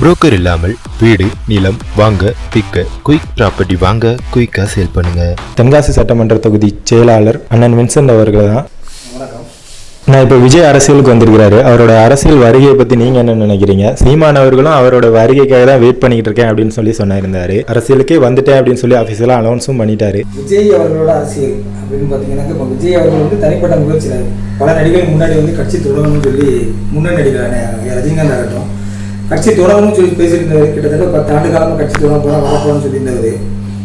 Broker இல்லாமல் வீடு நிலம் வாங்க விற்க குயிக் ப்ராப்பர்ட்டி வாங்க குயிக்காக சேல் பண்ணுங்க. தென்காசி சட்டமன்ற தொகுதி செயலாளர் அண்ணன் வின்சென்ட் அவர்கள் தான். நான் இப்போ விஜய் அரசியலுக்கு வந்திருக்கிறாரு. அவரோட அரசியல் வருகையை பற்றி நீங்கள் என்ன நினைக்கிறீங்க? சீமான் அவர்களும் அவரோட வருகைக்காக தான் வெயிட் பண்ணிக்கிட்டு இருக்கேன் அப்படின்னு சொல்லி சொன்னாயிருந்தாரு. அரசியலுக்கே வந்துட்டேன் அப்படின்னு சொல்லி ஆஃபீஸியலாக அனௌன்ஸும் பண்ணிட்டாரு. விஜய் அவர்களோட அரசியல் அப்படின்னு பார்த்தீங்கன்னாக்க இப்போ விஜய் அவர்கள் வந்து தனிப்பட்ட முயற்சியில் பல நடிகர்கள் முன்னாடி வந்து கட்சி தொடங்கணும்னு சொல்லி முன்னணி நடிகரான ரஜினிகாந்த் ஆகட்டும் கட்சி தொடங்கணும்னு சொல்லி பேசியிருந்தவர் கிட்டத்தட்ட பத்து ஆண்டு காலமாக கட்சி தொடங்க போகிறோம் வரப்போன்னு சொல்லியிருந்தவர்.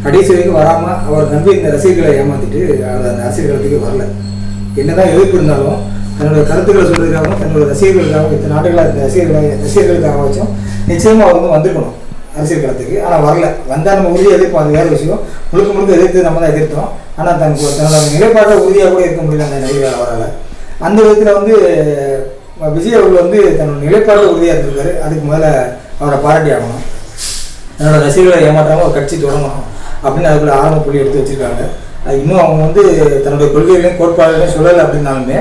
கடைசி வரைக்கும் வராமல் அவர் நம்பி இந்த ரசிகர்களை ஏமாற்றிட்டு அவர் அந்த அரசியல் களத்துக்கு வரல. என்னதான் எதிர்ப்பு இருந்தாலும் தன்னோட கருத்துக்களை சொல்றதுக்காகவும் தன்னோட ரசிகர்களுக்காகவும் இத்தனை நாடுகளாக இருந்த ரசிகர்களை ரசிகர்களுக்காக வச்சும் நிச்சயமாக அவர் வந்து வந்திருக்கணும் அரசியல் களத்துக்கு. ஆனால் வரல. வந்தால் நம்ம உறுதியாக எதிர்ப்போம். அது வேறு விஷயம். முழுக்க முழுக்க எதிர்த்து நம்ம தான் எதிர்த்தோம். ஆனால் தன் தன்னோட நிலைப்பாட்டை உறுதியாக கூட இருக்க முடியல அந்த நடிகர் அவரால். அந்த விதத்தில் வந்து விஜய் அவர்கள் வந்து தன்னோட நிலைப்பாடு உறுதியாக இருந்திருக்காரு. அதுக்கு முதல்ல அவரை பாராட்டி ஆகணும். என்னோட ரசிகர்களை ஏமாற்றாமல் ஒரு கட்சி தொடங்கணும் அப்படின்னு அதுக்குள்ள ஆரம்ப புள்ளி எடுத்து வச்சிருக்காங்க. அது இன்னும் அவங்க வந்து தன்னுடைய கொள்கைகளையும் கோட்பாடுகளையும் சொல்லலை அப்படின்னாலுமே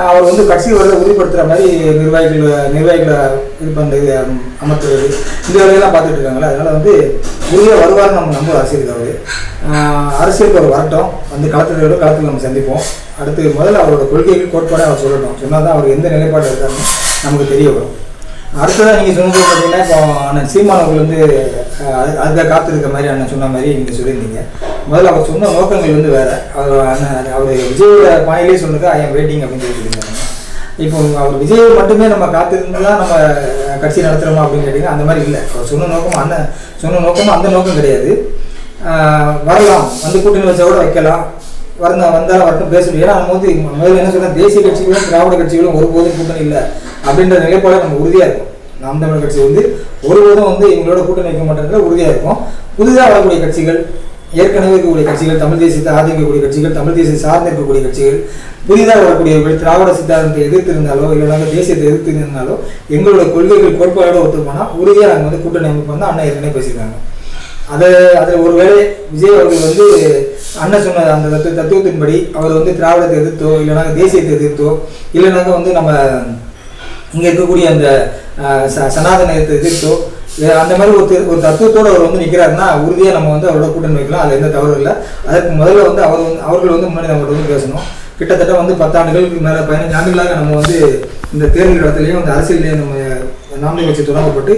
அவர் வந்து கட்சி வரதை உறுதிப்படுத்துகிற மாதிரி நிர்வாகிகள் நிர்வாகிகளை இது பண்ணுறது அமர்த்துறது. இந்த வேலையெல்லாம் பார்த்துட்டு இருக்காங்களா அதனால் வந்து உரிய வருவார் நம்ம நம்ப அரசியலுக்கு அவர். அரசியலுக்கு அவர் வரட்டும். வந்து களத்தில் விட களத்தில் நம்ம சந்திப்போம். அடுத்து முதல்ல அவரோட கொள்கைகள் கோட்பாடை அவர் சொல்லட்டும். சொன்னால் தான் அவர் எந்த நிலைப்பாடு இருக்காருன்னு நமக்கு தெரிய வரும். அடுத்ததாக நீங்கள் சொன்னது பார்த்தீங்கன்னா இப்போ அண்ணன் சீமான் அவர்கள் வந்து அது அதுக்காக காத்திருக்க மாதிரி அண்ணன் சொன்ன மாதிரி நீங்கள் சொல்லியிருந்தீங்க. முதல்ல அவர் சொன்ன நோக்கங்கள் வந்து வேற. அவர் அண்ணன் அவர் விஜயோட பாணியிலே சொன்னது ஐ எம் வெயிட்டிங் அப்படின்னு சொல்லி சொல்லியிருந்தாங்க. இப்போ அவர் விஜய் மட்டுமே நம்ம காத்திருந்து தான் நம்ம கட்சி நடத்துகிறோமா அப்படின்னு கேட்டிங்கன்னா அந்த மாதிரி இல்லை. அவர் சொன்ன நோக்கம் அண்ணன் சொன்ன நோக்கமும் அந்த நோக்கம் கிடையாது. வரலாம். வந்து கூட்டணி வச்சா கூட வைக்கலாம். வரந்த வந்தாலும் வரட்டும் பேச முடியும் ஏன்னா நம்ம வந்து முதல்ல என்ன சொல்றோம் தேசிய கட்சிகளும் திராவிட கட்சிகளும் ஒருபோதும் கூட்டணி இல்லை அப்படின்ற நிலைப்பாட நம்ம உறுதியாக இருக்கும். நாம் தமிழர் கட்சி வந்து ஒருபோதும் வந்து இவங்களோட கூட்டணி வைக்க மாட்டேங்கிற உறுதியாக இருக்கும். புதிதாக வரக்கூடிய கட்சிகள் ஏற்கனவே இருக்கக்கூடிய கட்சிகள் தமிழ் தேசியத்தை ஆதரிக்கக்கூடிய கட்சிகள் தமிழ் தேசிய சார்ந்து இருக்கக்கூடிய கட்சிகள் புதிதாக வரக்கூடியவர்கள் திராவிட சித்தாந்தத்தை எதிர்த்து இருந்தாலோ இல்லைனாக்க தேசியத்தை எதிர்த்து இருந்தாலோ எங்களோட கொள்கைகள் கோட்பாடோட ஒத்து போனால் உறுதியாக நாங்கள் வந்து கூட்டணி அமைப்பு வந்து அண்ணா ஏற்கனவே பேசியிருக்காங்க. அதை அதில் ஒருவேளை விஜய் அவர்கள் வந்து அண்ணன் சொன்ன அந்த தத்துவ தத்துவத்தின்படி அவர் வந்து திராவிடத்தை எதிர்த்தோ இல்லைனாக்க தேசியத்தை எதிர்த்தோ இல்லைனாக்க வந்து நம்ம இங்கே இருக்கக்கூடிய அந்த ச சனாதனத்தை எதிர்த்தோ அந்த மாதிரி ஒரு ஒரு தத்துவத்தோடு அவர் வந்து நிற்கிறாருன்னா உறுதியாக நம்ம வந்து அவரோட கூட்டணி வைக்கலாம். அதில் எந்த தவறும் இல்லை. அதற்கு முதல்ல வந்து அவர் வந்து அவர்கள் வந்து முன்னாடி நம்மகிட்ட வந்து பேசணும். கிட்டத்தட்ட வந்து பத்தாண்டுகளுக்கு மேலே பதினஞ்சு ஆண்டுகளாக நம்ம வந்து இந்த தேர்தல் இடத்துலையும் இந்த அரசியல்லையும் நம்ம நாமினி வச்சு தொடங்கப்பட்டு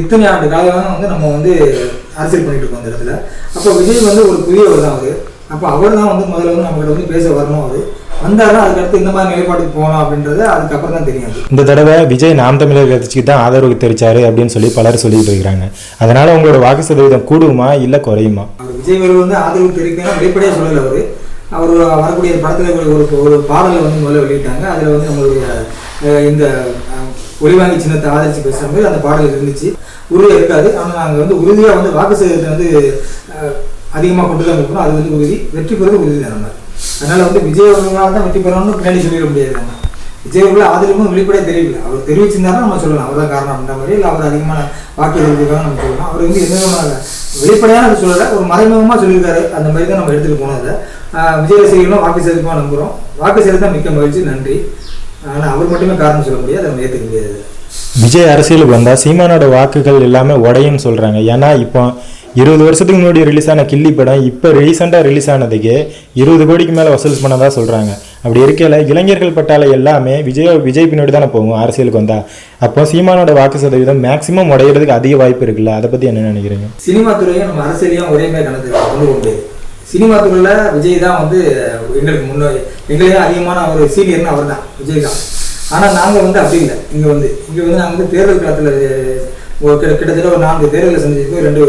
இத்தனை ஆண்டு காலமாக வந்து நம்ம வந்து அரசியல் பண்ணிட்டு இருக்கோம் அந்த இடத்துல. அப்போ விஜய் வந்து ஒரு புதியவர் தான் அவர். அப்போ அவர் தான் வந்து முதல்ல வந்து நம்மகிட்ட வந்து பேச வரணும் அவர். வந்தாருன்னா அதுக்கடுத்து இந்த மாதிரி நிலைப்பாட்டுக்கு போகலாம் அப்படின்றது அதுக்கப்புறம் தான் தெரியும் இந்த தடவை விஜய் நாம் தமிழர் கட்சிக்கு தான் ஆதரவு தெரிவிச்சாரு அப்படின்னு சொல்லி பலர் சொல்லிட்டு இருக்கிறாங்க. அதனால உங்களோட வாக்கு சதவீதம் கூடுமா இல்லை குறையுமா? அவர் விஜய் அவர்கள் வந்து ஆதரவு தெரிவிக்கணும் வெளிப்படையாக சொல்லலை அவர். அவர் வரக்கூடிய படத்தில் ஒரு ஒரு பாடலை வந்து முதல்ல வெளியிட்டாங்க. அதில் வந்து நம்மளுடைய இந்த ஒளிவாங்கி சின்னத்தை ஆதரித்து பேசுகிற மாதிரி அந்த பாடல் இருந்துச்சு. உறுதியாக இருக்காது. ஆனால் நாங்கள் வந்து உறுதியாக வந்து வாக்கு சதவீதத்தை வந்து அதிகமாக கொண்டு தான் இருக்கணும் அது வந்து உறுதி. வெற்றி பெறுவது உறுதி தான் நம்ம. அதனால் வந்து விஜய் அவர்களால் தான் வெற்றி பெறணும்னு பின்னாடி சொல்லிட முடியாது. விஜய் அவர்கள் ஆதரவும் வெளிப்படையாக தெரியல அவர் தெரிவிச்சிருந்தாருன்னா நம்ம சொல்லலாம். அவர் தான் காரணம் அப்படின்ற மாதிரி இல்லை அவர் அதிகமான வாக்கு எழுதியிருக்காங்க நம்ம சொல்லலாம். அவர் வந்து எந்த விதமான வெளிப்படையாக அது சொல்லலை ஒரு மறைமுகமாக சொல்லியிருக்காரு அந்த மாதிரி தான் நம்ம எடுத்துகிட்டு போனோம் அதை. விஜய் ரசிகர்களும் வாக்கு செலுத்தமாக நம்புகிறோம் வாக்கு செலுத்த மிக்க மகிழ்ச்சி நன்றி. ஆனால் அவர் மட்டுமே காரணம் சொல்ல முடியாது அதை நம்ம ஏற்றுக்க முடியாது. விஜய் அரசியலுக்கு வந்தால் சீமானோட வாக்குகள் எல்லாமே உடையும்னு சொல்கிறாங்க ஏன்னா இப்போ இருபது வருஷத்துக்கு முன்னாடி ரிலீஸ் ஆன கில்லி படம் இப்போ ரீசெண்டாக ரிலீஸ் ஆனதுக்கு இருபது கோடிக்கு மேலே வசூல் பண்ணதா சொல்கிறாங்க அப்படி இருக்கையில் இளைஞர்கள் பட்டால எல்லாமே விஜய் விஜய் பின்னாடி தானே போகும் அரசியலுக்கு வந்தால் அப்போ சீமானோட வாக்கு சதவீதம் மேக்ஸிமம் உடையிறதுக்கு அதிக வாய்ப்பு இருக்குல்ல அதை பற்றி என்ன நினைக்கிறீங்க? சினிமா துறையும் நம்ம அரசியலையும் ஒரே மாதிரி கணக்கு கொண்டு சினிமா துறையில் விஜய் தான் வந்து எங்களுக்கு முன்னோடி எங்களையும் அதிகமான ஒரு சீனியர்னு அவர் தான் விஜய் தான். ஆனால் நாங்கள் வந்து அப்படி இல்லை. இங்கே வந்து இங்கே வந்து நாங்கள் வந்து தேர்தல் காலத்தில் கிட்டத்தட்ட ஒரு நான்கு தேர்தலை சந்திச்சிருக்கோம் ரெண்டு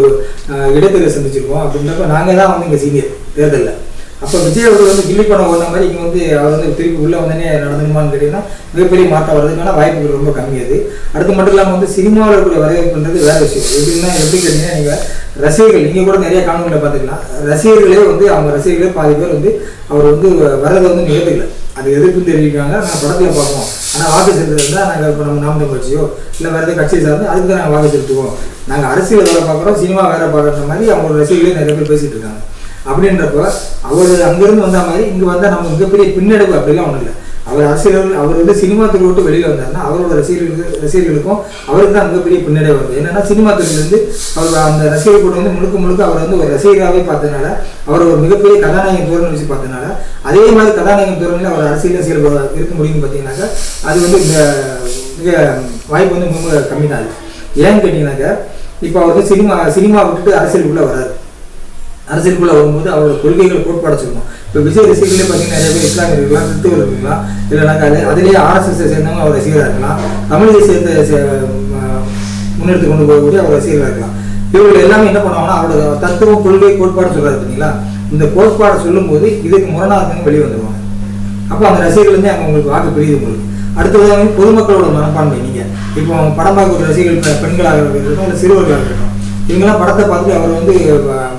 அஹ், இடைத்தேர்தலை சந்திச்சிருக்கோம். அப்படின்றப்ப நாங்கள் தான் வந்து இங்கே சீனியர் தேர்தலில். அப்போ விஜய் அவர்கள் வந்து கில்லி பண்ண போன மாதிரி இங்கே வந்து அவர் வந்து திருப்பி உள்ளே வந்தனே நடந்துமான்னு கேட்டிங்கன்னா மிகப்பெரிய மாற்றம் வர்றதுக்கான வாய்ப்புகள் ரொம்ப கம்மியாது அது. அடுத்து மட்டும் இல்லாமல் வந்து சினிமாவில் இருக்கிற வரவேற்புன்றது வேறு விஷயம். எப்படின்னா எப்படி கேட்டிங்கன்னா நீங்கள் ரசிகர்கள் நீங்கள் கூட நிறைய காணொலியில் பார்த்துக்கலாம். ரசிகர்களே வந்து அவங்க ரசிகர்களே பாதி பேர் வந்து அவர் வந்து வர்றதை வந்து நிகழ்த்துக்கல. அது எதிர்ப்பு தெரிவிக்காங்க நான் படத்தில் பார்ப்போம். ஆனால் வாக்கு செலுத்துறதுனா நாங்கள் இப்போ நம்ம நாம கட்சியோ இல்லை வேறு எதாவது கட்சியை சார்ந்து அதுக்கு தான் நாங்கள் வாக்கு செலுத்துவோம். நாங்கள் அரசியல் வேலை பார்க்குறோம் சினிமா வேலை பார்க்குற மாதிரி அவங்களோட ரசிகர்களே நிறைய பேர் பேசிகிட்டு இருக்காங்க. அப்படின்றப்ப அவர் அங்கேருந்து வந்த மாதிரி இங்கே வந்தால் நம்ம மிகப்பெரிய பின்னடைவு அப்படிலாம் ஒன்றும் இல்லை. அவர் அரசியல் அவர் வந்து சினிமா துறை விட்டு வெளியில் வந்தாருன்னா அவரோட ரசிகர்களுக்கு ரசிகர்களுக்கும் அவருக்கு தான் மிகப்பெரிய பின்னடைவு வருது என்னன்னா சினிமா துறையிலேருந்து அவர் அந்த ரசிகர் கூட வந்து முழுக்க முழுக்க அவர் வந்து ஒரு ரசிகராகவே பார்த்ததுனால அவர் ஒரு மிகப்பெரிய கதாநாயகன் தோரணை வச்சு பார்த்ததுனால அதே மாதிரி கதாநாயகன் தோரணையில் அவர் அரசியல் செயல்பட இருக்க முடியும்னு பார்த்தீங்கன்னாக்கா அது வந்து மிக மிக வாய்ப்பு வந்து ரொம்ப கம்மி தான் அது. ஏன்னு கேட்டிங்கனாக்கா இப்போ அவர் வந்து சினிமா சினிமா விட்டுட்டு அரசியலுக்குள்ளே வராரு. அரசியலுக்குள்ளே வரும்போது அவரோட கொள்கைகள் கோட்பாடு சொல்லணும் இப்போ விஜய் ரசிகர்களே பார்த்தீங்கன்னா நிறைய பேர் இஸ்லாமியர் இருக்கலாம் கிறிஸ்துவர் இருக்கலாம் இல்லைனாக்கா அது அதிலேயே ஆர்எஸ்எஸ் சேர்ந்தவங்க அவர் ரசிகராக இருக்கலாம். தமிழை சேர்ந்த சே- முன்னெடுத்து கொண்டு போகக்கூடிய அவர் ரசிகராக இருக்கலாம். இவர்கள் எல்லாமே என்ன பண்ணுவாங்கன்னா அவரோட தத்துவம் கொள்கை கோட்பாடு சொல்கிறார் பார்த்தீங்களா இந்த கோட்பாடை சொல்லும்போது இதுக்கு முரணாக வெளியே வந்துடுவாங்க அப்போ அந்த ரசிகர்கள் வந்து அங்கே உங்களுக்கு வாக்கு பிரியுது உங்களுக்கு. அடுத்ததாக பொதுமக்களோட மனப்பான்மை நீங்கள் இப்போ படம் பார்க்கக்கூடிய ரசிகர்கள் பெண்களாக இருக்கட்டும் இல்லை சிறுவர்களாக இருக்கட்டும் இவங்கெல்லாம் படத்தை பார்த்துட்டு அவர் வந்து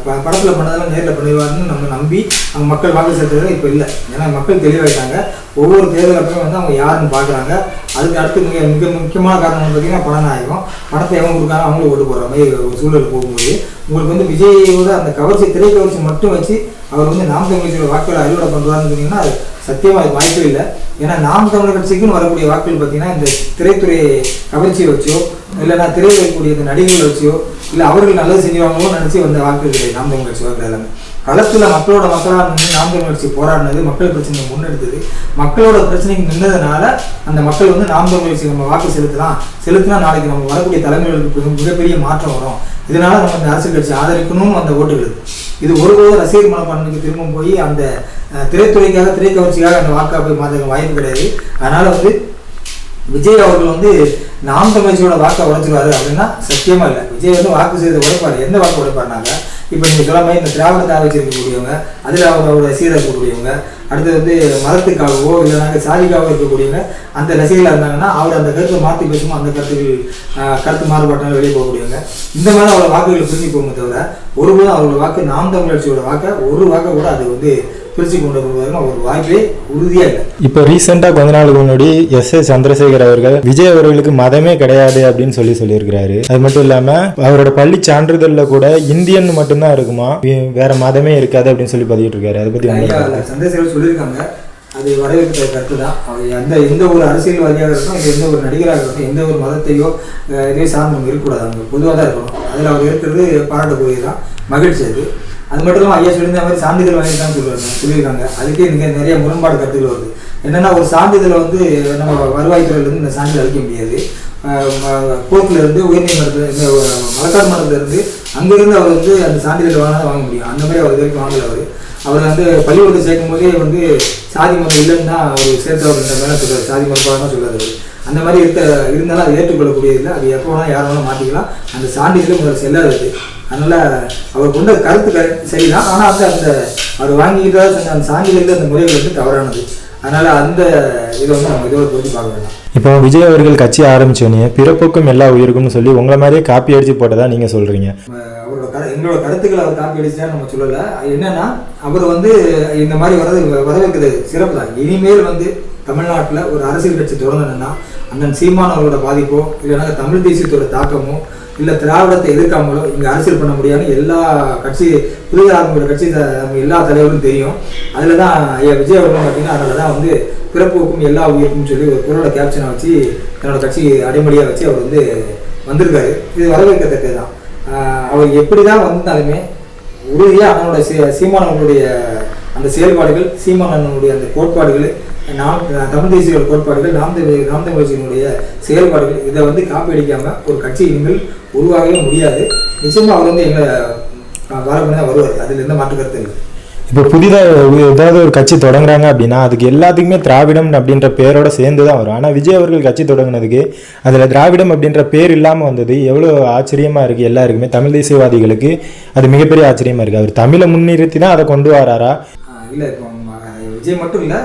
ப- பண்ணதெல்லாம் நேரில் பண்ணிடுவாருன்னு நம்ம நம்பி அவங்க மக்கள் வாக்கு செலுத்துறது இப்போ இல்லை. ஏன்னா மக்கள் தெளிவாயிட்டாங்க. ஒவ்வொரு தேர்தல் வந்து அவங்க யாருன்னு பார்க்குறாங்க. அதுக்கு அடுத்து மிக மிக முக்கியமான காரணம் வந்து பார்த்தீங்கன்னா பணநாயகம் பணத்தை எவன் கொடுக்காங்க அவங்களும் ஓட்டு போடுற மாதிரி ஒரு சூழல் போகும்போது உங்களுக்கு வந்து விஜயோட அந்த கவர்ச்சி திரை கவர்ச்சி மட்டும் வச்சு அவர் வந்து நாம் தமிழ் வாக்குகளை அறுவடை பண்ணுறாருன்னு சொன்னீங்கன்னா அது சத்தியமாக அது வாய்ப்பே இல்லை. ஏன்னா நாம் தமிழர் கட்சிக்குன்னு வரக்கூடிய வாக்குகள் பார்த்தீங்கன்னா இந்த திரைத்துறை கவர்ச்சியை வச்சோ இல்லைன்னா திரையில் இருக்கக்கூடிய இந்த நடிகர்களை வச்சோ இல்லை அவர்கள் நல்லது செஞ்சுவாங்களோ நினச்சி வந்த வாக்குகள் கிடையாது நாம் தமிழ் கட்சி வாக்குகள் எல்லாமே களத்தில் மக்களோட மக்களாக நின்று நாம் தமிழ் கட்சி போராடினது மக்கள் பிரச்சனையை முன்னெடுத்தது. மக்களோட பிரச்சனைக்கு நின்றதுனால அந்த மக்கள் வந்து நாம் தமிழ் கட்சி நம்ம வாக்கு செலுத்தலாம். செலுத்தினா நாளைக்கு நம்ம வரக்கூடிய தலைமுறைகளுக்கு மிகப்பெரிய மாற்றம் வரும். இதனால நம்ம இந்த அரசியல் கட்சி ஆதரிக்கணும் அந்த ஓட்டுகள். இது ஒருபோது ரசிகர் மனப்பான்மைக்கு திரும்ப போய் அந்த திரைத்துறைக்காக திரைக்கவர்ச்சிக்காக அந்த வாக்கா போய் மாற்ற வாய்ப்பு கிடையாது. அதனால வந்து விஜய் அவர்கள் வந்து நாம் தமிழ்ச்சியோட வாக்கை உடைச்சிருவாரு அப்படின்னா சத்தியமா இல்லை. விஜய் வந்து வாக்கு செய்த உடைப்பாரு. எந்த வாக்கு உடைப்பாருனாங்க இப்போ நீங்கள் சொல்ல மாதிரி இந்த திராவிட தாவை வச்சிருக்கக்கூடியவங்க அதில் அவரோட ரசிகராக இருக்கக்கூடியவங்க அடுத்து வந்து மதத்துக்காகவோ இல்லைனாக்க சாதிக்காகவோ இருக்கக்கூடியவங்க அந்த ரசிகளாக இருந்தாங்கன்னா அவர் அந்த கருத்தை மாற்றி பேசுமோ? அந்த கருத்துகள் கருத்து மாறுபாட்டால் வெளியே போகக்கூடியவங்க. இந்த மாதிரி அவரோட வாக்குகளை பிரிஞ்சு போகும் தவிர ஒருபோதும் அவரோட வாக்கு நாம் தமிழர்ச்சியோட வாக்கை ஒரு வாக்கை கூட அது வந்து பிரித்து கொண்டு போவதற்கு ஒரு வாய்ப்பே உறுதியாக இல்லை. இப்போ ரீசெண்டாக கொஞ்ச நாளுக்கு முன்னாடி எஸ் ஏ சந்திரசேகர் அவர்கள் விஜய் அவர்களுக்கு மதமே கிடையாது அப்படின்னு சொல்லி சொல்லியிருக்கிறாரு. அது மட்டும் இல்லாமல் அவரோட பள்ளி சான்றிதழில் கூட இந்தியன் மட்டும்தான் இருக்குமா? வேற மதமே இருக்காது அப்படின்னு சொல்லி பதிவிட்டு இருக்காரு அதை பற்றி சந்திரசேகர் சொல்லியிருக்காங்க. அது வரவேற்கிற கருத்து தான். அவர் எந்த எந்த ஒரு அரசியல்வாதியாக இருக்கட்டும் எந்த ஒரு நடிகராக இருக்கட்டும் எந்த ஒரு மதத்தையோ இதையோ சார்ந்தவங்க இருக்கக்கூடாது. அவங்க பொதுவாக தான் இருக்கணும். அதில் அவர் இருக்கிறது பாராட்டக்கூடியது தான் மகிழ்ச்சி அது. அது மட்டும் இல்லாமல் ஐயா சொல்லியிருந்த மாதிரி சான்றிதழ் வாங்கி தான் சொல்லுவாங்க சொல்லியிருக்காங்க. அதுக்கே இங்கே நிறைய முரண்பாடு கருத்துக்கள் வருது. என்னென்னா ஒரு சான்றிதழை வந்து நம்ம வருவாய்த்துறையிலேருந்து இந்த சான்றிதழ் அளிக்க முடியாது. கோர்ட்லேருந்து உயர்நீதிமன்றத்தில் இந்த மலக்காடு மன்றத்துல இருந்து அவர் வந்து அந்த சான்றிதழ் வாங்கினா வாங்க முடியும். அந்த மாதிரி அவர் இது வரைக்கும் வாங்கல அவர். அவர் வந்து பள்ளிக்கூடத்தை சேர்க்கும் போதே வந்து சாதி மதம் இல்லைன்னா அவர் சேர்த்தவர் மேலே சொல்கிறார் சாதி மறுப்பாக தான் சொல்கிறார் அந்த மாதிரி இருக்க இருந்தாலும் அதை ஏற்றுக்கொள்ளக்கூடியது இல்லை. அது எப்போ வேணால் யார் வேணாலும் மாற்றிக்கலாம் அந்த சான்றிதழ் முதல்ல செல்லாதது. அதனால அவர் கொண்ட கருத்து கரு- சரிதான். ஆனால் வந்து அந்த அவர் வாங்கிக்கிட்டா சொன்ன அந்த சான்றிதழ் அந்த முறைகள் வந்து தவறானது. அதனால அந்த இதை வந்து நம்ம இதோட பொருத்தி பார்க்க வேண்டாம். இப்போ விஜய் அவர்கள் கட்சி ஆரம்பிச்சோன்னே பிறப்புக்கும் எல்லா உயிருக்கும்னு சொல்லி உங்களை மாதிரியே காப்பி அடிச்சு போட்டதா நீங்க சொல்றீங்க? அவரோட கரு எங்களோட கருத்துக்களை அவர் காப்பி அடிச்சா நம்ம சொல்லலை. என்னன்னா அவர் வந்து இந்த மாதிரி வரது வரவேற்கிறது சிறப்பு தான். இனிமேல் வந்து தமிழ்நாட்டில் ஒரு அரசியல் கட்சி தொடங்கணும்னா அண்ணன் சீமான் அவரோட பாதிப்போ இல்லைன்னா தமிழ் தேசியத்தோட தாக்கமோ இல்லை திராவிடத்தை எதிர்க்காமலோ இங்கே அரசியல் பண்ண முடியாதுன்னு எல்லா கட்சி புதிய ஆரம்பிக்கிற கட்சி நம்ம எல்லா தலைவரும் தெரியும். அதில் தான் ஐயா விஜய் அவர்களும் பார்த்தீங்கன்னா அதில் தான் வந்து பிறப்புக்கும் எல்லா உயிருக்கும் சொல்லி ஒரு குரலை கேப்ஷனை வச்சு தன்னோட கட்சி அடைமொழியாக வச்சு அவர் வந்து வந்திருக்காரு. இது வரவேற்கத்தக்கது தான் அவர் எப்படி தான் வந்தாலுமே உறுதியாக அவனோட சீ சீமானவனுடைய அந்த செயல்பாடுகள் சீமானவனுடைய அந்த கோட்பாடுகள் நாம் தமிழ் தேசியோட கோட்பாடுகள் நாம் தமிழ் கட்சியினுடைய செயல்பாடுகள் இதை வந்து காப்பி அடிக்காம ஒரு கட்சி இனிமேல் உருவாகவே முடியாது. நிச்சயமா அவர் வந்து எங்களை வரப்பண்ண தான் வருவார். அதில் எந்த மாற்று கருத்து இல்லை. இப்போ புதிதாக ஏதாவது ஒரு கட்சி தொடங்குறாங்க அப்படின்னா அதுக்கு எல்லாத்துக்குமே திராவிடம் அப்படின்ற பேரோட சேர்ந்து தான் வரும். ஆனால் விஜய் அவர்கள் கட்சி தொடங்குனதுக்கு அதில் திராவிடம் அப்படின்ற பேர் இல்லாமல் வந்தது எவ்வளோ ஆச்சரியமாக இருக்குது எல்லாருக்குமே. தமிழ் தேசியவாதிகளுக்கு அது மிகப்பெரிய ஆச்சரியமாக இருக்குது அவர் தமிழை முன்னிறுத்தி தான் அதை கொண்டு வராரா? இல்ல இப்போ விஜய் மட்டும் இல்லை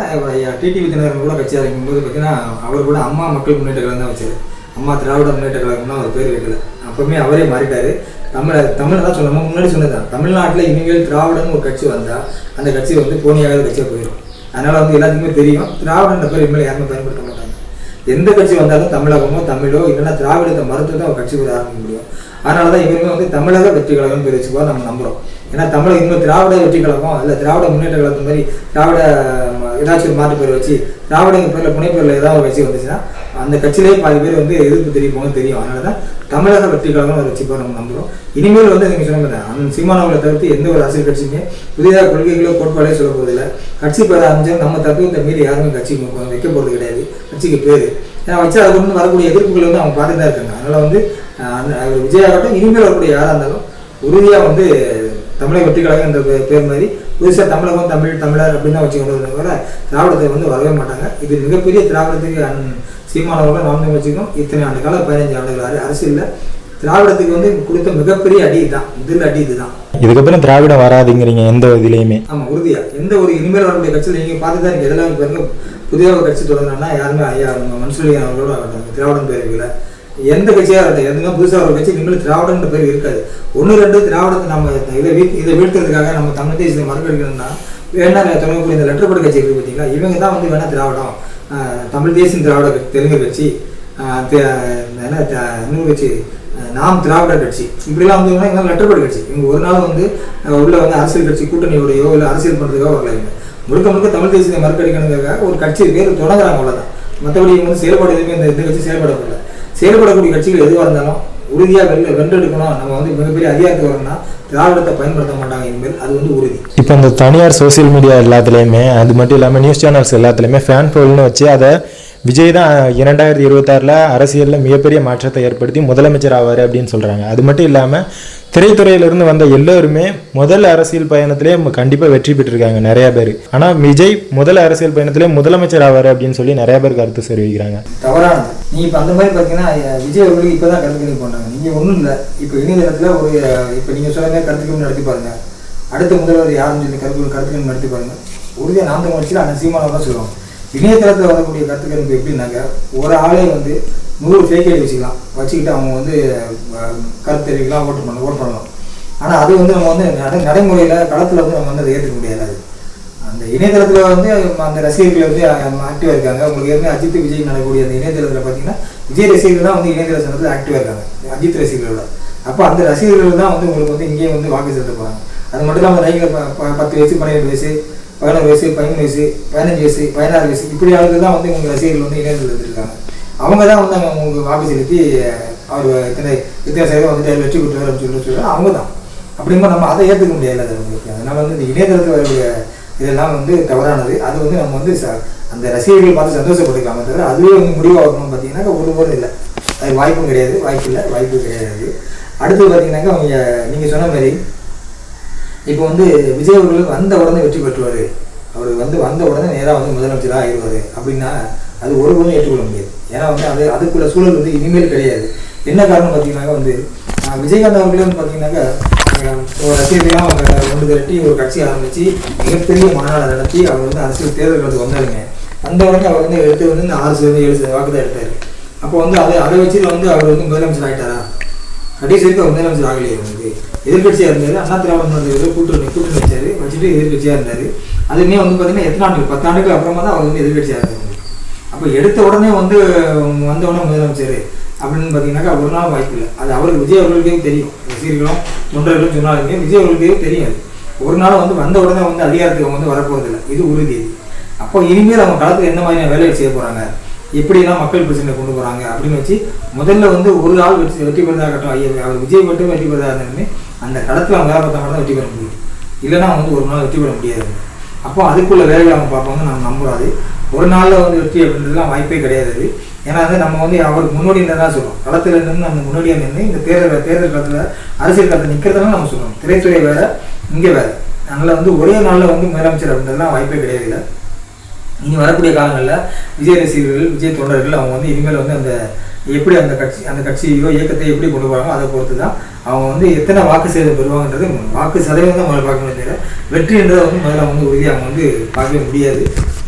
டிடிவி தினகரன் கூட கட்சியாக இருக்கும்போது போது பார்த்தீங்கன்னா அவர் கூட அம்மா மக்கள் முன்னேற்ற கழகம் தான் வச்சார். அம்மா திராவிட முன்னேற்ற கழகம்னா அவர் பேர் வைக்கல. அப்பவுமே அவரே மாறிட்டார். தமிழ தமிழ் தான் சொல்லணும் முன்னாடி சொன்னதுதான் தமிழ்நாட்டில் இனிமேல் திராவிடன்னு ஒரு கட்சி வந்தால் அந்த கட்சி வந்து போனியாகாத கட்சியாக போயிடும் அதனால் வந்து எல்லாத்துக்குமே தெரியும் திராவிடன்ற பேர் இனிமேல் யாருமே பயன்படுத்த மாட்டாங்க. எந்த கட்சி வந்தாலும் தமிழகமோ தமிழோ இல்லைன்னா திராவிடத்தை மறுத்து தான் அவங்க கட்சி கூட ஆரம்பிக்க முடியும். அதனால தான் இவருமே வந்து தமிழக வெற்றி கழகம் பேர் வச்சுக்கோ நம்ம நம்புறோம். ஏன்னா தமிழக இன்னும் திராவிட வெற்றி கழகம் இல்லை திராவிட முன்னேற்ற கழகம் மாதிரி திராவிட ஏதாச்சும் ஒரு மாற்று பேர் வச்சு திராவிடங்க பேரில் புனைப்பேரில் ஏதாவது ஒரு கட்சி வந்துச்சுன்னா அந்த கட்சியிலேயே பாதி பேர் வந்து எதிர்ப்பு தெரிவிப்பாங்க தெரியும். அதனால தான் தமிழக வெற்றி கழகம் ஒரு வச்சுப்போம் நம்ம நம்புறோம். இனிமேல் வந்து நீங்கள் சொன்ன அந்த சீமானவர்களை தவிர்த்து எந்த ஒரு அரசியல் கட்சியுமே புதிதாக கொள்கைகளோ கோட்பாடே சொல்ல போகிறதில்ல கட்சி பேர் அமைஞ்சு நம்ம தத்துவத்தை மீறி யாருமே கட்சி வைக்க போகிறது கிடையாது. கட்சிக்கு பேர். ஏன்னா வச்சு அதுக்கு வந்து வரக்கூடிய எதிர்ப்புகள் வந்து அவங்க பார்த்துட்டு தான் இருக்காங்க. அதனால வந்து அந்த விஜய் விஜயாகட்டும் இனிமேல் வரக்கூடிய யாராக இருந்தாலும் உறுதியாக வந்து தமிழக வெற்றி கழகம் என்ற பேர் மாதிரி புதுசாக தமிழகம் தமிழ் தமிழர் அப்படின்னு தான் வச்சு திராவிடத்தை வந்து வரவே மாட்டாங்க. இது மிகப்பெரிய திராவிடத்துக்கு அன் சீமானவர்கள் நாம் வச்சுக்கணும். இத்தனை ஆண்டு காலம் பதினஞ்சு ஆண்டுகள் அர- அரசியல்ல திராவிடத்துக்கு வந்து கொடுத்த மிகப்பெரிய அடி இதுதான். முதல் அடி இதுதான். இதுக்கப்புறம் திராவிடம் வராதுங்கிறீங்க எந்த இதுலேயுமே. ஆமா உறுதியா. எந்த ஒரு இனிமேல் வரக்கூடிய கட்சியில் நீங்க பார்த்து தான் இருக்கு எதெல்லாம் பாருங்க புதிய ஒரு கட்சி தொடங்கினா யாருமே ஐயா நம்ம மன்சூரியன் அவர்களோட ஆகட்டும் திராவிடம் பேர் இருக்குல்ல எந்த கட்சியாக இருக்கட்டும் எதுனா புதுசாக ஒரு கட்சி இனிமேல் திராவிடன்ற பேர் இருக்காது. ஒன்று ரெண்டு திராவிடத்தை நம்ம இதை வீ இதை வீழ்த்துறதுக்காக நம்ம தமிழ் தேசியத்தை மறக்கடிக்கணும்னா வேணா தொடங்கக்கூடிய இந்த லெட்டர்படி கட்சி இருக்கு பார்த்தீங்களா இவங்க தான் வந்து வேணா திராவிடம். தமிழ் தேசியம் திராவிட கட்சி தெலுங்கு கட்சி என்ன தி- இன்னொரு கட்சி நாம் திராவிட கட்சி. இப்படிலாம் வந்து இவங்க லெட்டர்படி கட்சி. இவங்க ஒரு நாள் வந்து உள்ள வந்து அரசியல் கட்சி கூட்டணியோடையோ இல்லை அரசியல் பண்ணுறதுக்காக வரல இவங்க. முழுக்க முழுக்க தமிழ் தேசியத்தை மறுக்கடிக்கணுங்கிறதுக்காக ஒரு கட்சி பேர் தொடங்குறாங்க அவ்வளோதான் மற்றபடி இவங்க வந்து செயல்பாடு எதுவுமே இந்த இந்த கட்சி செயல்படப்படல செயல்படக்கூடிய கட்சிகள் எதுவாக இருந்தாலும் உறுதியாக வெள்ள வென்றெடுக்கணும். நம்ம வந்து மிகப்பெரிய அதிகாரத்துக்கு வரணும்னா திராவிடத்தை பயன்படுத்த மாட்டாங்க இனிமேல் அது வந்து உறுதி. இப்போ இந்த தனியார் சோசியல் மீடியா எல்லாத்துலேயுமே அது மட்டும் இல்லாமல் நியூஸ் சேனல்ஸ் எல்லாத்துலேயுமே ஃபேன் போல்னு வச்சு அதை விஜய் தான் இரண்டாயிரத்தி இருபத்தாறில் அரசியலில் மிகப்பெரிய மாற்றத்தை ஏற்படுத்தி முதலமைச்சர் ஆவார் அப்படின்னு சொல்கிறாங்க அது மட்டும் இல்லாமல் திரைத்துறையிலிருந்து வந்த எல்லோருமே முதல் அரசியல் பயணத்திலே கண்டிப்பாக வெற்றி பெற்றிருக்காங்க நிறைய பேர். ஆனால் விஜய் முதல் அரசியல் பயணத்திலே முதலமைச்சர் ஆவார் அப்படின்னு சொல்லி நிறைய பேர் கருத்து தெரிவிக்கிறாங்க. தவறானது. நீ இப்போ அந்த மாதிரி பார்த்தீங்கன்னா விஜய் அவர்களுக்கு இப்போ தான் கருத்து கணிப்பு பண்ணுறாங்க நீங்கள் ஒன்றும் இல்லை. இப்போ இணையதளத்தில் ஒரு இப்போ நீங்கள் சொல்ல மாதிரி கருத்து கணிப்பு நடத்தி பாருங்க. அடுத்த முதல்வர் யாருன்னு சொல்லி கருத்து கருத்து கணிப்பு நடத்தி பாருங்க. உறுதியாக நாம் தமிழ்ச்சியில் அந்த தான் சொல்லுவாங்க. இணையதளத்தில் வரக்கூடிய கருத்து கணிப்பு எப்படின்னாக்க ஒரு ஆளே வந்து நூறு ஃபேக் ஐடி வச்சுக்கலாம். வச்சுக்கிட்டு அவங்க வந்து கருத்து தெரிவிக்கலாம் ஓட்டு பண்ண ஓட் பண்ணலாம். ஆனால் அது வந்து நம்ம வந்து நடை நடைமுறையில் களத்தில் வந்து நம்ம வந்து அதை ஏற்றுக்க முடியாது. அது அந்த இணையதளத்தில் வந்து அந்த ரசிகர்கள் வந்து ஆக்டிவாக இருக்காங்க. உங்களுக்கு ஏற்கனவே அஜித் விஜய் நடக்கக்கூடிய அந்த இணையதளத்தில் பார்த்தீங்கன்னா விஜய் ரசிகர்கள் தான் வந்து இணையதள சங்கத்தில் ஆக்டிவாக இருக்காங்க. அஜித் ரசிகர்களோட. அப்போ அந்த ரசிகர்கள் தான் வந்து உங்களுக்கு வந்து இங்கேயே வந்து வாக்கு செலுத்த போகிறாங்க அது மட்டும் இல்லாமல் ரயிலில் ப பத்து வயசு பன்னிரெண்டு வயசு பதினோரு வயசு பதிமூணு வயசு பதினஞ்சு வயசு பதினாறு வயசு இப்படி ஆளுக்கு தான் வந்து உங்கள் ரசிகர்கள் வந்து இணையதளத்தில் இருக்காங்க அவங்க தான் வந்து அவங்க உங்களுக்கு வாபி செலுத்தி அவர் இத்தனை இத்தனை சதவீதம் வந்துட்டு வெற்றி பெற்றார் அப்படின்னு சொல்லி அவங்க தான். அப்படிங்கும்போது நம்ம அதை ஏற்றுக்க முடியாது அது உங்களுக்கு அதனால் வந்து இந்த இணையதளத்தில் வரக்கூடிய இதெல்லாம் வந்து தவறானது. அது வந்து நம்ம வந்து ச- அந்த ரசிகர்கள் பார்த்து சந்தோஷப்பட்டுக்காம தவிர அதுவே வந்து முடிவாகணும்னு பார்த்தீங்கன்னா ஒரு போதும் இல்லை. அது வாய்ப்பும் கிடையாது வாய்ப்பு இல்லை வாய்ப்பு கிடையாது. அடுத்து பார்த்தீங்கன்னாக்கா அவங்க நீங்கள் சொன்ன மாதிரி இப்போ வந்து விஜய் அவர்கள் வந்த உடனே வெற்றி பெற்றுவார். அவர் வந்து வந்த உடனே நேராக வந்து முதலமைச்சராக ஆயிடுவார். அப்படின்னா அது ஒருபோதும் ஏற்றுக்கொள்ள முடியாது. ஏன்னா வந்து அது அதுக்குள்ள சூழல் வந்து இனிமேல் கிடையாது. என்ன காரணம் பார்த்தீங்கன்னாக்கா வந்து விஜயகாந்த் அவர்களே வந்து பார்த்தீங்கன்னாக்கா ஒரு ரசிகர்களாக அவங்க ஒன்று திரட்டி ஒரு கட்சி ஆரம்பித்து மிகப்பெரிய மாநாடு நடத்தி அவர் வந்து அரசியல் தேர்தல்களுக்கு வந்தாருங்க. அந்த உடனே அவர் வந்து எடுத்து வந்து இந்த ஆறு சதவீதம் ஏழு சதவீதம் வாக்கு தான் எடுத்தார். அப்போ வந்து அதை அதை வச்சு வந்து அவர் வந்து முதலமைச்சர் ஆகிட்டாரா கடைசி வரைக்கும் அவர் முதலமைச்சர் ஆகலையே வந்து எதிர்கட்சியாக இருந்தார் அண்ணா திராவிட வந்து கூட்டணி கூட்டணி வச்சார் வச்சுட்டு எதிர்கட்சியாக இருந்தார். அதுவுமே வந்து பார்த்தீங்கன்னா எத்தனை ஆண்டுகள்? பத்து ஆண்டுகள் அப்புறமா தான் அவர் வந்து எதிர்கட்சியாக இருந்தார். அப்போ எடுத்த உடனே வந்து வந்த உடனே முதலமைச்சர் அப்படின்னு பார்த்தீங்கன்னாக்கா ஒரு நாள் வாய்ப்பு இல்லை. அது அவருக்கு விஜய் அவர்களுக்கே தெரியும். ரசிகர்களும் தொண்டர்களும் சொன்னாலுமே விஜய் அவர்களுக்கே தெரியும் அது ஒரு நாள் வந்து வந்த உடனே வந்து அதிகாரத்துக்கு அவங்க வந்து வரப்போறதில்லை. இது உறுதி. அப்போ இனிமேல் அவங்க காலத்துக்கு என்ன மாதிரியான வேலைகள் செய்ய போகிறாங்க எப்படிலாம் மக்கள் பிரச்சனை கொண்டு போகிறாங்க அப்படின்னு வச்சு முதல்ல வந்து ஒரு ஆள் வெற்றி வெற்றி பெறதாக இருக்கட்டும் ஐயா அவர் விஜய் மட்டும் வெற்றி பெறதாக இருந்தாலுமே அந்த கடத்தில் அவங்க வேலை பார்த்தா மட்டும் தான் வெற்றி பெற முடியும். இல்லைன்னா வந்து ஒரு நாள் வெற்றி பெற முடியாது. அப்போ அதுக்குள்ள வேலைகள் அவங்க பார்ப்பாங்க நம்ம நம்புறாது. ஒரு நாளில் வந்து வெற்றி அப்படின்றதுலாம் வாய்ப்பே கிடையாது அது. ஏன்னா வந்து நம்ம வந்து அவருக்கு முன்னோடி தான் சொல்லுவோம் களத்தில் இருந்து நம்ம முன்னோடியாக நின்று இந்த தேர்தல் தேர்தல் காலத்தில் அரசியல் களத்தில் நிற்கிறதெல்லாம் நம்ம சொல்லுவோம் திரைத்துறை வேற இங்கே வேறு. அதனால் வந்து ஒரே நாளில் வந்து முதலமைச்சர் அப்படின்றதுலாம் வாய்ப்பே கிடையாது இல்லை. இனி வரக்கூடிய காலங்களில் விஜய் ரசிகர்கள் விஜய் தொண்டர்கள் அவங்க வந்து இனிமேல் வந்து அந்த எப்படி அந்த கட்சி அந்த கட்சியோ இயக்கத்தை எப்படி கொண்டு போகிறாங்க அதை பொறுத்து தான் அவங்க வந்து எத்தனை வாக்கு சதவீதம் பெறுவாங்கன்றது வாக்கு சதவீதம் தான் முதல்ல பார்க்கணும் தவிர வெற்றின்றதை வந்து முதல்ல அவங்க வந்து உறுதியாக அவங்க வந்து பார்க்கவே முடியாது.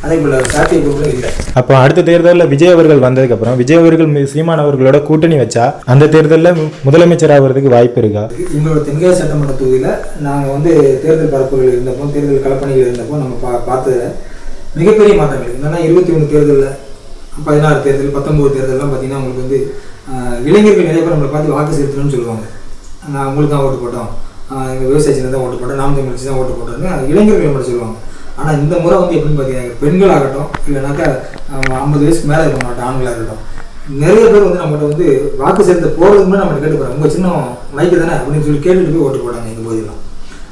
அதே போல் சாத்தியக்கூறுகளும் இல்லை. அப்போ அடுத்த தேர்தலில் விஜய் அவர்கள் வந்ததுக்கப்புறம் விஜய் அவர்கள் சீமான் அவர்களோட கூட்டணி வச்சா அந்த தேர்தலில் முதலமைச்சர் ஆகிறதுக்கு வாய்ப்பு இருக்கா? எங்களோட தென்காசி சட்டமன்ற தொகுதியில் நாங்கள் வந்து தேர்தல் பரப்புகள் இருந்தப்போ தேர்தல் கலப்பணிகள் இருந்தப்போ நம்ம பா பார்த்ததுல மிகப்பெரிய மாற்றங்கள். என்னன்னா இருபத்தி ஒன்று தேர்தலில் பதினாறு தேர்தல் பத்தொம்போது தேர்தலெலாம் பார்த்தீங்கன்னா உங்களுக்கு வந்து இளைஞர்கள் நிறைய பேர் நம்மளை பார்த்து வாக்கு செலுத்தணும்னு சொல்லுவாங்க. நான் உங்களுக்கு தான் ஓட்டு போட்டோம். எங்கள் விவசாய சின்ன தான் ஓட்டு போட்டோம். நாம் தமிழ்ச்சி தான் ஓட்டு போட்டோம்னு இளைஞர்கள் மட்டும் சொல்லுவாங்க. ஆனால் இந்த முறை வந்து எப்படின்னு பார்த்தீங்கன்னா பெண்கள் ஆகட்டும் இல்லைனாக்கா ஐம்பது வயசுக்கு மேலே இருக்க மாட்டோம் ஆண்களாக இருக்கட்டும் நிறைய பேர் வந்து நம்மகிட்ட வந்து வாக்கு செலுத்த போகிறதுக்கு முன்னாடி நம்மகிட்ட கேட்டு போகிறாங்க உங்கள் சின்ன மைக்கு தானே அப்படின்னு சொல்லி கேட்டுட்டு போய் ஓட்டு போட்டாங்க எங்கள் போதெல்லாம்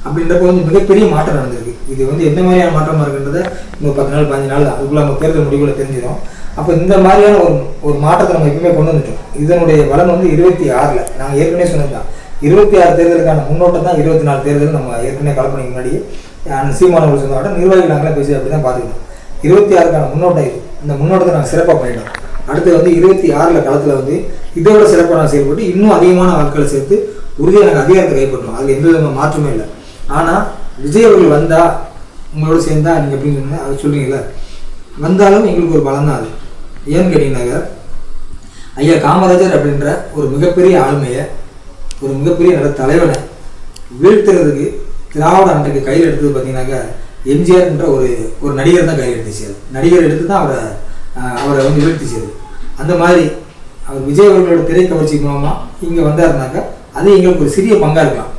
அப்படின்றப்ப வந்து மிகப்பெரிய மாற்றம் நடந்திருக்கு. இது வந்து எந்த மாதிரியான மாற்றமாக இருக்குன்றத இன்னும் பத்து நாள் பதினஞ்சு நாள் அதுக்குள்ளே நம்ம தேர்தல் முடிவுகளை தெரிஞ்சிடும். அப்போ இந்த மாதிரியான ஒரு ஒரு மாற்றத்தை நம்ம எப்பவுமே கொண்டு வந்துட்டோம். இதனுடைய பலன் வந்து இருபத்தி ஆறில். நாங்கள் ஏற்கனவே சொன்னதுதான் இருபத்தி ஆறு தேர்தலுக்கான முன்னோட்டம் தான் இருபத்தி நாலு தேர்தல் நம்ம ஏற்கனவே கலப்பணிக்கு முன்னாடி சீமானவர்கள் சொன்னாட்ட நிர்வாகிகள் நாங்களாம் பேசி அப்படி தான் பார்த்துக்கிட்டோம். இருபத்தி ஆறுக்கான முன்னோட்டம் இது. இந்த முன்னோட்டத்தை நாங்கள் சிறப்பாக பண்ணிட்டோம். அடுத்து வந்து இருபத்தி ஆறில் களத்தில் வந்து இதோட சிறப்பாக நாங்கள் செயல்பட்டு இன்னும் அதிகமான வாக்குகளை சேர்த்து உறுதியாக நாங்கள் அதிகாரத்தை கைப்பற்றோம் அதில் எந்த விதமான மாற்றமே இல்லை. ஆனால் விஜய் அவர்கள் வந்தால் உங்களோட சேர்ந்தா நீங்கள் எப்படி சொன்னீங்க அதை சொல்கிறீங்களா வந்தாலும் எங்களுக்கு ஒரு பலம் தான் அது. ஏன்னு கேட்டீங்கன்னாக்க ஐயா காமராஜர் அப்படின்ற ஒரு மிகப்பெரிய ஆளுமையை ஒரு மிகப்பெரிய நல்ல தலைவனை வீழ்த்துறதுக்கு திராவிட அன்றைக்கு கையில் எடுத்தது பார்த்தீங்கன்னாக்கா எம்ஜிஆர்ன்ற ஒரு ஒரு நடிகர் தான் கையில் எடுத்துச்சு நடிகர் எடுத்து தான் அவரை அவரை வந்து வீழ்த்திச்சது அந்த மாதிரி அவர் விஜய் அவர்களோட திரை கவர்ச்சி மூலமாக இங்கே வந்தாருனாக்கா அது எங்களுக்கு ஒரு சிறிய பங்காக இருக்கலாம்.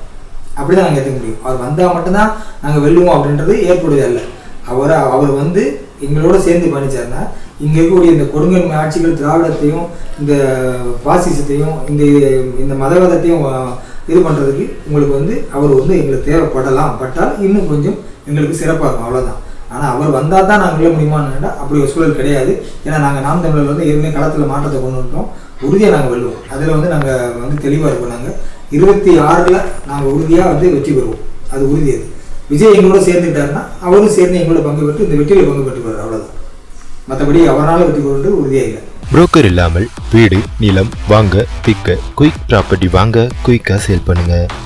அப்படி தான் நாங்கள் ஏற்றுக்க முடியும். அவர் வந்தால் மட்டும்தான் நாங்கள் வெல்லுவோம் அப்படின்றது ஏற்புடையது அல்ல. அவர் அவர் வந்து எங்களோட சேர்ந்து பண்ணிச்சார்னா இங்கே இருக்கக்கூடிய இந்த கொடுங்கன்மை ஆட்சிகள் திராவிடத்தையும் இந்த பாசிசத்தையும் இந்த இந்த மதவாதத்தையும் இது பண்ணுறதுக்கு உங்களுக்கு வந்து அவர் வந்து எங்களுக்கு தேவைப்படலாம். பட்டால் இன்னும் கொஞ்சம் எங்களுக்கு சிறப்பாக இருக்கும். அவ்வளோதான் ஆனால் அவர் வந்தால் தான் நாங்கள் வெல்ல முடியுமான்னு கேட்டா அப்படி ஒரு சூழல் கிடையாது. ஏன்னா நாங்கள் நாம் தமிழர் வந்து ஏற்கனவே களத்தில் மாற்றத்தை கொண்டு வந்துட்டோம். உறுதியாக நாங்கள் வெல்லுவோம். அதில் வந்து நாங்கள் வந்து தெளிவாக இருக்கோம் நாங்கள் இருபத்தி ஆறில் நாங்கள் உறுதியாக வந்து வெற்றி பெறுவோம். அது உறுதி அது. விஜய் எங்களோட சேர்ந்துக்கிட்டாருன்னா அவரும் சேர்ந்து எங்களோட பங்கு பெற்று இந்த வெற்றியில் பங்கு பெற்றுவார் அவ்வளோதான் மற்றபடி அவரால் வெற்றி கொண்டு உறுதியாக இல்லை. புரோக்கர் இல்லாமல் வீடு நிலம் வாங்க விற்க குயிக் ப்ராப்பர்ட்டி வாங்க குயிக்காக சேல் பண்ணுங்கள்